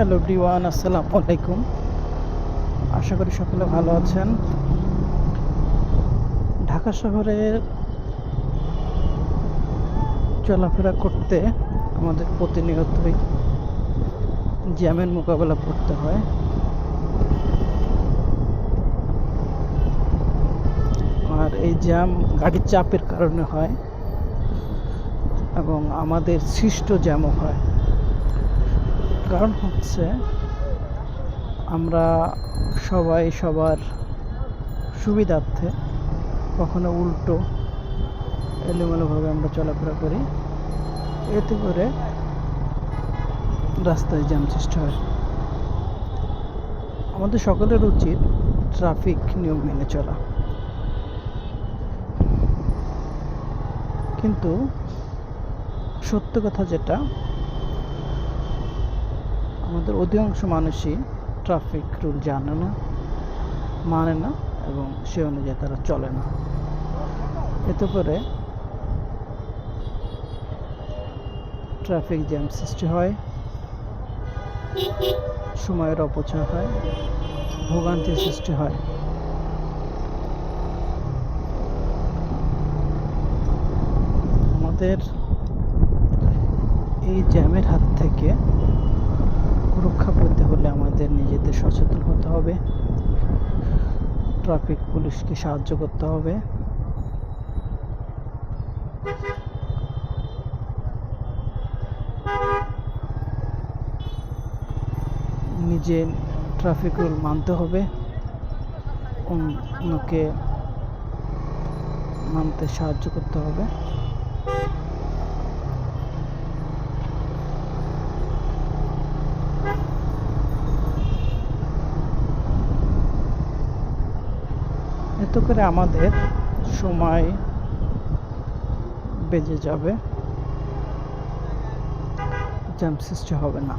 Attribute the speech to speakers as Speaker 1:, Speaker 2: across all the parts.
Speaker 1: Hello ডিওয়ান আসসালামু আলাইকুম। আশা করি সকলে ভালো আছেন। ঢাকা শহরে চলাফেরা করতে আমাদের প্রতিনিয়তই জ্যামের মোকাবেলা করতে হয়। আর এই জ্যাম গাড়ির চাপের কারণে হয় এবং আমাদের সৃষ্ট জ্যামও হয়। কারণ হচ্ছে আমরা সবাই সবার সুবিধার্থে কখনো উল্টো এলোমেলোভাবে আমরা চলাফেরা করি। এতে করে রাস্তায় জ্যাম সৃষ্টি হয়। আমাদের সকলের উচিত ট্রাফিক নিয়ম মেনে চলা। কিন্তু সত্য কথা যেটা আমাদের অধিকাংশ মানুষই ট্রাফিক রুল জানে না মানে না, এবং সে অনুযায়ী তারা চলে না। এতে করে ট্রাফিক জ্যাম সৃষ্টি হয়, সময়ের অপচয় হয়, ভোগান্তির সৃষ্টি হয়। আমাদের এই জ্যামের হাত থেকে রক্ষা পেতে হলে আমাদের নিজেদের সচেতন হতে হবে। ট্রাফিক পুলিশকে সাহায্য করতে হবে। নিজে ট্রাফিক রুল মানতে হবে। অন্যকে মানতে সাহায্য করতে হবে। এতে করে আমাদের সময় বেজে যাবে। জ্যাম সৃষ্টি হবে না।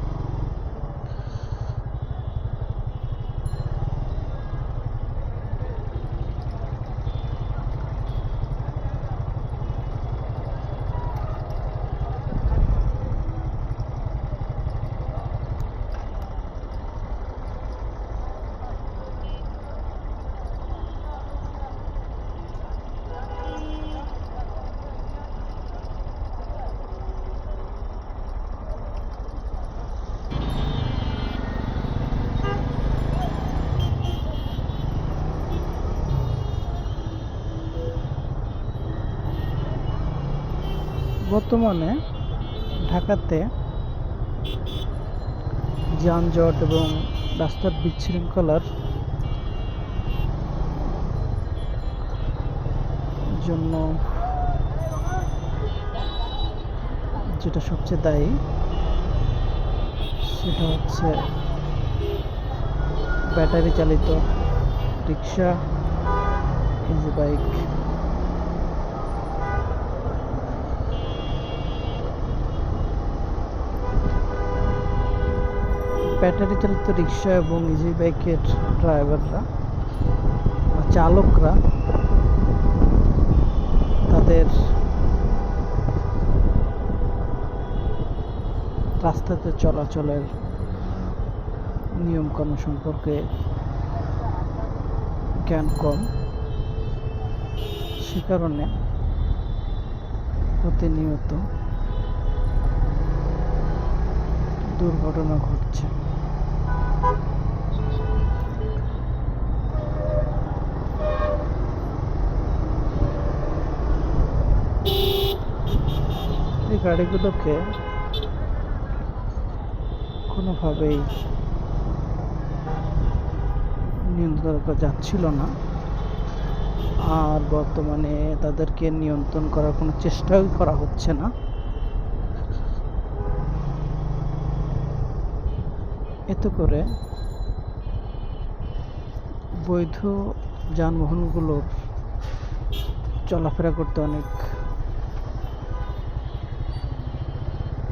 Speaker 1: বর্তমানে ঢাকাতে যানজট এবং রাস্তার বিশৃঙ্খলার জন্য যেটা সবচেয়ে দায়ী, সেটা হচ্ছে ব্যাটারি চালিত রিক্সা ইজি বাইক ব্যাটারি চালিত রিক্সা এবং ইজি বাইকের ড্রাইভাররা বা চালকরা তাদের রাস্তাতে চলাচলের নিয়মকানুন সম্পর্কে জ্ঞান কম। সে কারণে প্রতিনিয়ত দুর্ঘটনা ঘটছে। এই গাড়িগুলোকে কোনোভাবেই নিয়ন্ত্রণ করা যাচ্ছিল না। আর বর্তমানে তাদেরকে নিয়ন্ত্রণ করার কোনো চেষ্টাই করা হচ্ছে না। এতে করে বৈধ যানবাহনগুলোর চলাফেরা করতে অনেক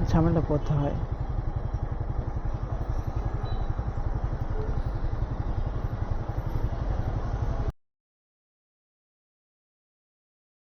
Speaker 1: ঝামেলা পথে হয়।